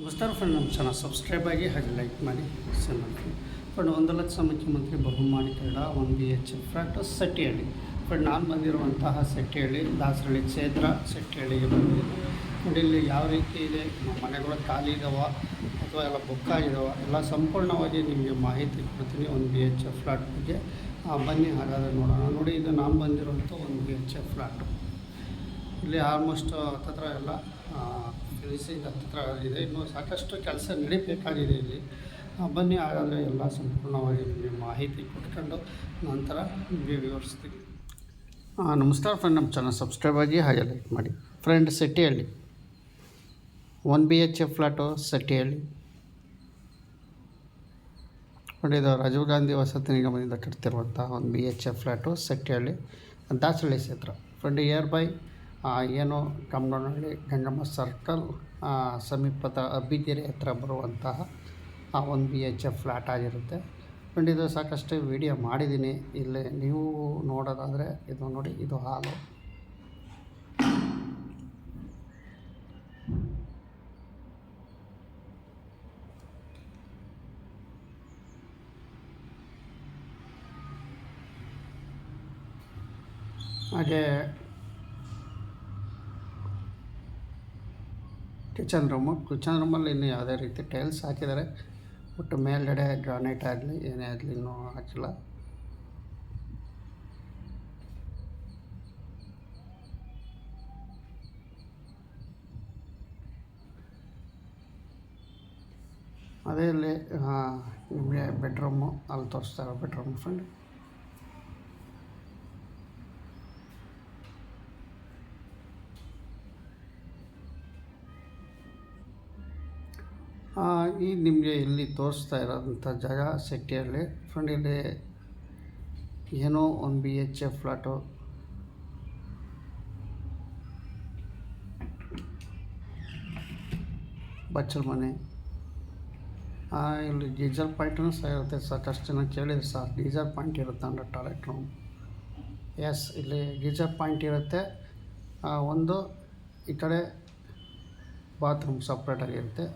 ನಮಸ್ಕಾರ ಫ್ರೆಂಡ್ ನಮ್ಮ channel subscribe ಆಗಿ ಹಾಗೆ ಲೈಕ್ ಮಾಡಿ ಶೇರ್ ಮಾಡಿ. ಫ್ರೆಂಡ್ ಒಂದು ಲಕ್ಷ ಮುಖ್ಯಮಂತ್ರಿ ಬಹುಮಾನಿ ಕಡ one B H flat Settihalli friend ನಾನು ಬಂದಿರುವಂತಹ ಸೆಟ್ಟಿಹಳ್ಳಿ ದಾಸರಳ್ಳಿ ಕ್ಷೇತ್ರ ಸೆಟ್ಟಿಹಳ್ಳಿಗೆ ಬಂದಿದ್ದೀನಿ. ಫ್ರೆಂಡ್ ಇಲ್ಲಿ ಯಾವ ರೀತಿ ಇದೆ? ನಮ್ಮ ಮನೆಗಳು ಖಾಲಿ ಇದಾವ ಅಥವಾ ಎಲ್ಲ ಬುಕ್ ಆಗಿದಾವ? ಎಲ್ಲ ಸಂಪೂರ್ಣವಾಗಿ ನಿಮಗೆ ಮಾಹಿತಿ ಕೊಡ್ತೀನಿ ಒಂದು ಬಿ ಎಚ್ ಎಫ್ ಫ್ಲಾಟ್ ಬಗ್ಗೆ. ಬನ್ನಿ, ಹಾಗಾದರೆ ನೋಡೋಣ. ನೋಡಿ, ಇದು ನಾನು ಬಂದಿರುವಂಥ ಒಂದು ಬಿ ಎಚ್ ಎಫ್ ಫ್ಲಾಟು ಇಲ್ಲಿ ಆಲ್ಮೋಸ್ಟ್ ಹತ್ತತ್ರ ಎಲ್ಲ ಫಿನಿಸಿಂಗ್ ಹತ್ತಿರ ಇದೆ ಇನ್ನು ಸಾಕಷ್ಟು ಕೆಲಸ ನಡೀಬೇಕಾಗಿದೆ ಇಲ್ಲಿ. ಬನ್ನಿ, ಹಾಗಾದರೆ ಎಲ್ಲ ಸಂಪೂರ್ಣವಾಗಿ ನಿಮಗೆ ಮಾಹಿತಿ ಕೊಟ್ಕೊಂಡು ನಂತರ ನಿಮಗೆ ವಿವರಿಸ್ತೀವಿ ನಮಸ್ಕಾರ ಫ್ರೆಂಡ್ ನಮ್ಮ ಚಾನಲ್ ಸಬ್ಸ್ಕ್ರೈಬ್ ಆಗಿ ಹಾಗೆ ಲೈಕ್ ಮಾಡಿ. Friend Settihalli. One B H F flat Settihalli. ಇದು ರಾಜೀವ್ ಗಾಂಧಿ ವಸತಿ ನಿಗಮದಿಂದ ಕಟ್ತಿರುವಂಥ ಒಂದು B H F flat Settihalli. Dasahalli ಕ್ಷೇತ್ರ. ಫ್ರೆಂಡ್ ಇಯರ್ ಬೈ ಏನು ಕಮ್ಮನಹಳ್ಳಿ ಗಂಗಮ್ಮ ಸರ್ಕಲ್ ಸಮೀಪದ ಅಬ್ಬಿಗೆರೆ ಹತ್ರ ಬರುವಂತಹ, ಆ, ಒಂದು ಬಿ ಎಚ್ ಎಫ್ ಫ್ಲ್ಯಾಟ್ ಆಗಿರುತ್ತೆ. ಫ್ರೆಂಡ್ ಇದು ಸಾಕಷ್ಟು ವಿಡಿಯೋ ಮಾಡಿದ್ದೀನಿ. ಇಲ್ಲಿ ನೀವು ನೋಡೋದಾದರೆ ಇದು ನೋಡಿ, ಇದು ಹಾಲು. ಹಾಗೆ ಕಿಚನ್ ರೂಮು ಕಿಚನ್ ರೂಮಲ್ಲಿ ಇನ್ನೂ ಯಾವುದೇ ರೀತಿ ಟೈಲ್ಸ್ ಹಾಕಿದ್ದಾರೆ. ಬಟ್ ಮೇಲ್ಗಡೆ ಗ್ರಾನೈಟ್ ಆಗಲಿ, ಏನೇ ಆಗಲಿ ಇನ್ನೂ ಹಾಕಿಲ್ಲ. ಅದೇ ಇಲ್ಲಿ ನಿಮಗೆ ಬೆಡ್ರೂಮು, ಅಲ್ಲಿ ತೋರಿಸ್ತಾರೆ ಬೆಡ್ರೂಮ್ ಫ್ರೆಂಡ್ ಈ ನಿಮಗೆ ಇಲ್ಲಿ ತೋರಿಸ್ತಾ ಇರೋಂಥ ಜಾಗ ಸೆಟ್ಟಿಯಲ್ಲಿ ಫ್ರೆಂಡ್ ಇಲ್ಲಿ ಏನೋ ಒಂದು ಬಿ ಎಚ್ ಎ ಫ್ಲಾಟು ಬಚ್ಚಲ ಮನೆ. ಇಲ್ಲಿ ಗೀಜರ್ ಪಾಯಿಂಟೂ ಸಹ ಇರುತ್ತೆ. ಸಾಕಷ್ಟು ಜನ ಕೇಳಿದ್ರು ಸರ್ ಗೀಜರ್ ಪಾಯಿಂಟ್ ಇರುತ್ತೆ ಅಂದರೆ ಟಾಯ್ಲೆಟ್ ರೂಮ್ ಎಸ್ ಇಲ್ಲಿ ಗೀಜರ್ ಪಾಯಿಂಟ್ ಇರುತ್ತೆ. ಒಂದು ಈ ಕಡೆ ಬಾತ್ರೂಮ್ ಸಪ್ರೇಟಾಗಿರುತ್ತೆ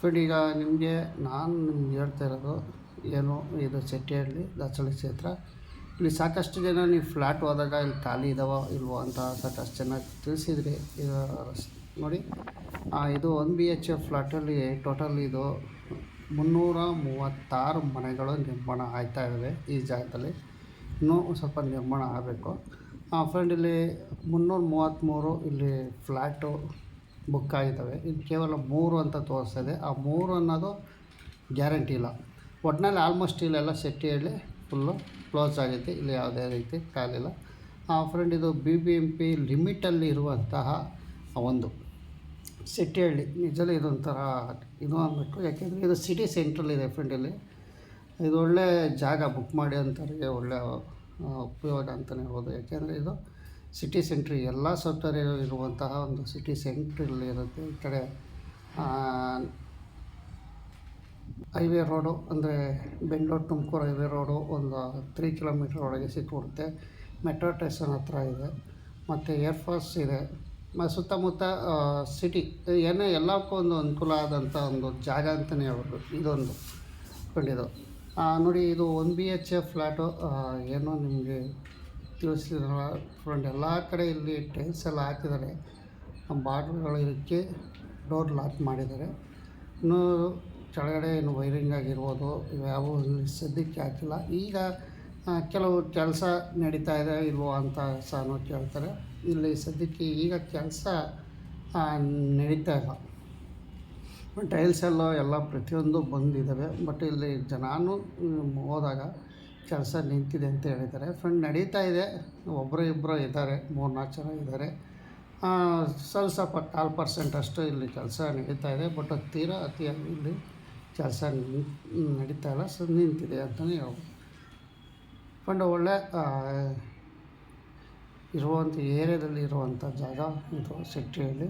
ಫ್ರೆಂಡ್ ಈಗ ನಿಮಗೆ ನಾನು ನಿಮ್ಗೆ ಹೇಳ್ತಾ ಇರೋದು ಏನು ಇದು ಸೆಟ್ಟಿಹಳ್ಳಿ ದಾಸಳ್ಳಿ ಕ್ಷೇತ್ರ. ಇಲ್ಲಿ ಸಾಕಷ್ಟು ಜನ ನೀವು ಫ್ಲ್ಯಾಟ್ ಹೋದಾಗ ಇಲ್ಲಿ ಖಾಲಿ ಇದಾವೋ ಇಲ್ವೋ ಅಂತ ಸಾಕಷ್ಟು ಜನ ತಿಳಿಸಿದ್ರಿ. ರಸ್- ನೋಡಿ ಇದು ಒನ್ ಬಿ ಎಚ್ ಎಫ್ ಫ್ಲ್ಯಾಟಲ್ಲಿ ಟೋಟಲ್ ಇದು ಮುನ್ನೂರ ಮೂವತ್ತಾರು ಮನೆಗಳು ನಿರ್ಮಾಣ ಆಯ್ತಾ ಇದ್ದಾವೆ ಈ ಜಾಗದಲ್ಲಿ. ಇನ್ನೂ ಸ್ವಲ್ಪ ನಿರ್ಮಾಣ ಆಗಬೇಕು. ಫ್ರೆಂಡ್ ಇಲ್ಲಿ ಮುನ್ನೂರ ಮೂವತ್ತ್ಮೂರು ಇಲ್ಲಿ ಫ್ಲ್ಯಾಟು ಬುಕ್ ಆಗಿದ್ದಾವೆ ಇದು ಕೇವಲ ಮೂರು ಅಂತ ತೋರಿಸ್ತಿದೆ. ಆ ಮೂರು ಅನ್ನೋದು ಗ್ಯಾರಂಟಿ ಇಲ್ಲ. ಒಟ್ಟಿನಲ್ಲಿ ಆಲ್ಮೋಸ್ಟ್ ಇಲ್ಲೆಲ್ಲ ಸೆಟ್ಟಿಯಲ್ಲಿ ಫುಲ್ಲು ಕ್ಲೋಸ್ ಆಗೈತೆ ಇಲ್ಲಿ ಯಾವುದೇ ರೀತಿ ಕಾಲಿಲ್ಲ. ಫ್ರೆಂಡ್, ಇದು ಬಿ ಬಿ ಎಂ ಪಿ ಲಿಮಿಟಲ್ಲಿ ಇರುವಂತಹ ಒಂದು ಸಿಟಿಹಳ್ಳಿ ನಿಜಲ್ಲಿ ಇದೊಂಥರ ಇದು ಅಂದ್ಬಿಟ್ಟು, ಯಾಕೆಂದರೆ ಇದು ಸಿಟಿ ಸೆಂಟ್ರಲ್ಲಿದೆ ಫ್ರೆಂಡ್ ಇಲ್ಲಿ. ಇದು ಒಳ್ಳೆ ಜಾಗ ಬುಕ್ ಮಾಡಿ ಅಂತಾರೆ. ಒಳ್ಳೆ ಉಪಯೋಗ ಅಂತಲೇ ಹೇಳ್ಬೋದು. ಯಾಕೆಂದರೆ ಇದು ಸಿಟಿ ಸೆಂಟ್ರಿ ಎಲ್ಲ ಸೌಕರ್ಯ ಇರುವಂತಹ ಒಂದು ಸಿಟಿ ಸೆಂಟ್ರಲ್ಲಿರುತ್ತೆ ಈ ಕಡೆ ಹೈವೇ ರೋಡು ಅಂದರೆ ಬೆಂಗಳೂರು ತುಮಕೂರು ಹೈವೇ ರೋಡು ಒಂದು ತ್ರೀ ಕಿಲೋಮೀಟ್ರ್ ಒಳಗೆ ಸಿಕ್ಕಿಬಿಡುತ್ತೆ ಮೆಟ್ರೋ ಸ್ಟೇಷನ್ ಹತ್ರ ಇದೆ. ಮತ್ತು ಏರ್ಫೋರ್ಸ್ ಇದೆ. ಮತ್ತು ಸುತ್ತಮುತ್ತ ಸಿಟಿ, ಏನೇ ಎಲ್ಲಕ್ಕೂ ಒಂದು ಅನುಕೂಲ ಆದಂಥ ಒಂದು ಜಾಗ ಅಂತಲೇ ಹೇಳ್ಬೋದು. ಇದೊಂದು ಕಂಡಿದ್ದು. ನೋಡಿ, ಇದು one B H A flat ಏನೋ ನಿಮಗೆ ತಿಳಿಸಿದ್ರಲ್ಲ ಫ್ರೆಂಡ್ ಎಲ್ಲ ಕಡೆ ಇಲ್ಲಿ ಟೈಲ್ಸ್ ಎಲ್ಲ ಹಾಕಿದ್ದಾರೆ. ಬಾಟ್ಲುಗಳು ಇದಕ್ಕೆ ಡೋರ್ ಲಾಕ್ ಮಾಡಿದ್ದಾರೆ. ಇನ್ನೂ ಕೆಳಗಡೆ ಏನು ವೈರಿಂಗ್ ಆಗಿರ್ಬೋದು, ಇವ್ಯಾವು ಸದ್ಯಕ್ಕೆ ಹಾಕಿಲ್ಲ. ಈಗ ಕೆಲವು ಕೆಲಸ ನಡೀತಾ ಇದೆ, ಇಲ್ವೋ ಅಂತ ಸಹ ಕೇಳ್ತಾರೆ. ಇಲ್ಲಿ ಸದ್ಯಕ್ಕೆ ಈಗ ಕೆಲಸ ನಡೀತಾ ಇಲ್ಲ. ಟೈಲ್ಸ್ ಎಲ್ಲ ಎಲ್ಲ ಪ್ರತಿಯೊಂದು ಬಂದಿದ್ದಾವೆ. ಬಟ್ ಇಲ್ಲಿ ಜನಾನು ಹೋದಾಗ ಕೆಲಸ ನಿಂತಿದೆ ಅಂತ ಹೇಳಿದ್ದಾರೆ. ಫ್ರೆಂಡ್ ನಡೀತಾ ಇದೆ. ಒಬ್ಬರು ಇಬ್ಬರು ಇದ್ದಾರೆ. ಮೂರು, ನಾಲ್ಕು ಜನ ಇದ್ದಾರೆ. ಸ್ವಲ್ಪ ಸ್ವಲ್ಪ ಕಾಲು ಪರ್ಸೆಂಟ್ ಅಷ್ಟು ಇಲ್ಲಿ ಕೆಲಸ ನಡೀತಾ ಇದೆ. ಬಟ್ ತೀರಾ ಅತಿಯಾಗಿ ಇಲ್ಲಿ ಕೆಲಸ ನಡೀತಾ ಇಲ್ಲ. ಸೊ ನಿಂತಿದೆ ಅಂತಲೇ ಹೇಳ್ಬೋದು. ಫ್ರೆಂಡ್ ಒಳ್ಳೆ ಇರುವಂಥ ಏರಿಯಾದಲ್ಲಿ ಇರುವಂಥ ಜಾಗ ಇದು ಸಿಟಿಯಲ್ಲಿ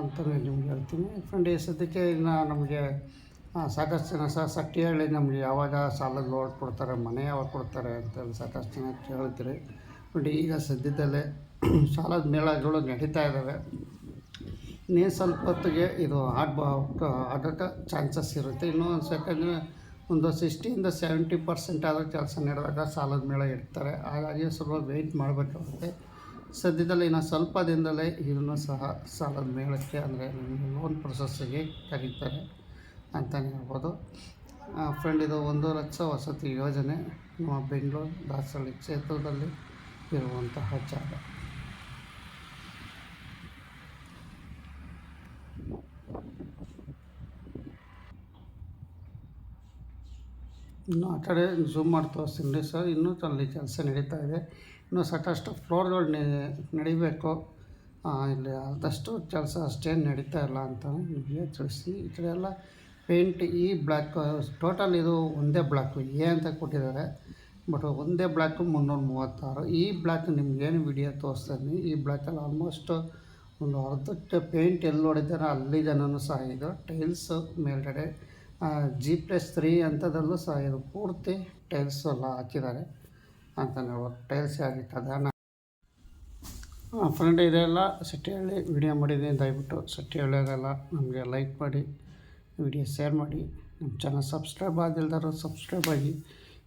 ಅಂತಲೇ ನಿಮ್ಗೆ ಹೇಳ್ತೀನಿ. ಫ್ರೆಂಡ್ ಈ ಸದ್ಯಕ್ಕೆ ಇನ್ನು ನಮಗೆ ಸಾಕಷ್ಟು ಜನ ಸಹ ಸಟ್ಟಿಹಳ್ಳಿ ನಮಗೆ ಯಾವಾಗ ಸಾಲದ ಲೋಡ್ ಕೊಡ್ತಾರೆ, ಮನೆ ಯಾವಾಗ ಕೊಡ್ತಾರೆ ಅಂತೇಳಿ ಸಾಕಷ್ಟು ಜನ ಕೇಳ್ತೀರಿ. ಬಟ್ ಈಗ ಸದ್ಯದಲ್ಲೇ ಸಾಲದ ಮೇಳಗಳು ನಡೀತಾ ಇದ್ದಾವೆ ಇನ್ನೇ ಸ್ವಲ್ಪ ಹೊತ್ತಿಗೆ ಇದು ಆಡ್ ಆಡೋಕ್ಕೆ ಚಾನ್ಸಸ್ ಇರುತ್ತೆ. ಇನ್ನೂ ಒಂದು ಸೆಕೆಂಡ್ ಒಂದು ಸಿಕ್ಸ್ಟಿಯಿಂದ ಸೆವೆಂಟಿ ಪರ್ಸೆಂಟ್ ಆದರೂ ಕೆಲಸ ನಡೆದಾಗ ಸಾಲದ ಮೇಳ ಇಡ್ತಾರೆ. ಹಾಗಾಗಿ ಸ್ವಲ್ಪ ವೆಯ್ಟ್ ಮಾಡಬೇಕಾಗುತ್ತೆ. ಸದ್ಯದಲ್ಲಿ ಇನ್ನು ಸ್ವಲ್ಪ ದಿನದಲ್ಲೇ ಇದನ್ನು ಸಹ ಸಾಲದ ಮೇಳಕ್ಕೆ ಅಂದರೆ ಲೋನ್ ಪ್ರೊಸೆಸ್ಸಿಗೆ ಕರೀತಾರೆ. ಅಂತಲೇ ಹೇಳ್ಬೋದು. ಫ್ರೆಂಡ್ ಇದು ಒಂದು ಲಕ್ಷ ವಸತಿ ಯೋಜನೆ ನಮ್ಮ ಬೆಂಗಳೂರು ದಾಸರಳ್ಳಿ ಕ್ಷೇತ್ರದಲ್ಲಿ ಇರುವಂತಹ ಜಾಗ. ಇನ್ನು ಆ ಕಡೆ ಝೂಮ್ ಮಾಡಿ ತೋರಿಸ್ತೀನಿ ಸರ್. ಇನ್ನೂ ಅಲ್ಲಿ ಕೆಲಸ ನಡೀತಾ ಇದೆ. ಇನ್ನೂ ಸಾಕಷ್ಟು ಫ್ಲೋರ್ಗಳು ನಡಿಬೇಕು. ಇಲ್ಲಿ ಆದಷ್ಟು ಕೆಲಸ ಅಷ್ಟೇನು ನಡೀತಾ ಇಲ್ಲ ಅಂತ ನಿಮಗೆ ತಿಳಿಸಿ. ಈ ಕಡೆ ಎಲ್ಲ ಪೇಂಟ್ ಈ ಬ್ಲ್ಯಾಕ್, ಟೋಟಲ್ ಇದು ಒಂದೇ ಬ್ಲ್ಯಾಕು, ಎ ಅಂತ ಕೊಟ್ಟಿದ್ದಾರೆ. ಬಟ್ ಒಂದೇ ಬ್ಲ್ಯಾಕು ಮುನ್ನೂರ ಮೂವತ್ತಾರು. ಈ ಬ್ಲ್ಯಾಕ್ ನಿಮ್ಗೇನು ವಿಡಿಯೋ ತೋರಿಸ್ತೀನಿ ಈ ಬ್ಲ್ಯಾಕಲ್ಲಿ ಆಲ್ಮೋಸ್ಟ್ ಒಂದು ಅರ್ಧಕ್ಕೆ ಪೇಂಟ್ ಎಲ್ಲಿ ನೋಡಿದ್ದಾರೆ ಅಲ್ಲಿ ಜನನೂ ಸಹ ಇದು. ಟೈಲ್ಸ್ ಮೇಲ್ಗಡೆ ಜಿ ಪ್ಲಸ್ ತ್ರೀ ಅಂಥದ್ದಲ್ಲೂ ಸಹ ಇದು ಪೂರ್ತಿ ಟೈಲ್ಸ್ ಎಲ್ಲ ಹಾಕಿದ್ದಾರೆ ಅಂತ ಹೇಳ್ಬೋದು. ಟೈಲ್ಸ್ ಆಗಿರ್ತದೆ ಫ್ರೆಂಡ್ ಇದೆಲ್ಲ ಸಟ್ಟಿಹಳ್ಳಿ ವಿಡಿಯೋ ಮಾಡಿದ್ದೀನಿ. ದಯವಿಟ್ಟು ಸಟ್ಟಿಹಳ್ಳಿಯಾಗೆಲ್ಲ ನಮಗೆ ಲೈಕ್ ಮಾಡಿ. ವಿಡಿಯೋ ಶೇರ್ ಮಾಡಿ. ನಮ್ಮ ಚಾನಲ್ ಸಬ್ಸ್ಕ್ರೈಬ್ ಆಗಿಲ್ದಾರೋ ಸಬ್ಸ್ಕ್ರೈಬ್ ಆಗಿ.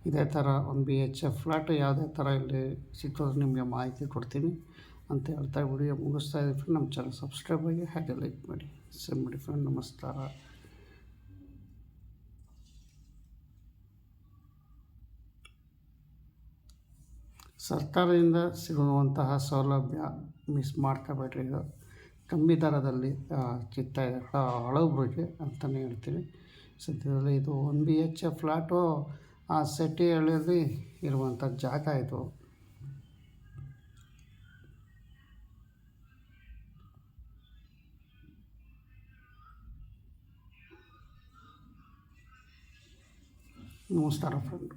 ಇದೇ ಥರ ಒಂದು ಬಿ ಎಚ್ ಎಫ್ ಫ್ಲಾಟ್ ಯಾವುದೇ ಥರ ಇಲ್ಲಿ ಸಿಕ್ಕಿದ್ರು ನಿಮಗೆ ಮಾಹಿತಿ ಕೊಡ್ತೀನಿ. ಅಂತ ಹೇಳ್ತಾ ವಿಡಿಯೋ ಮುಗಿಸ್ತಾ ಇದ್ದೀವಿ ಫ್ರೆಂಡ್ ನಮ್ಮ ಚಾನಲ್ ಸಬ್ಸ್ಕ್ರೈಬ್ ಆಗಿ ಹಾಗೆ ಲೈಕ್ ಮಾಡಿ. ಶೇರ್ ಮಾಡಿ ಫ್ರೆಂಡ್ ನಮಸ್ಕಾರ. ಸರ್ಕಾರದಿಂದ ಸಿಗುವಂತಹ ಸೌಲಭ್ಯ ಮಿಸ್ ಮಾಡ್ಕೋಬೇಡ್ರಿ ಇದು ಕಮ್ಮಿ ದರದಲ್ಲಿ ಸಿಗ್ತಾ ಇದೆ ಅಂತಲೇ ಹೇಳ್ತೀವಿ. ಸದ್ಯದಲ್ಲಿ ಇದು one B H A flat ಆ ಸೆಟ್ಟಿಹಳ್ಳಿಯಲ್ಲಿ ಇರುವಂಥ ಜಾಗ ಇದು. ನಮಸ್ಕಾರ ಫ್ರೆಂಡ್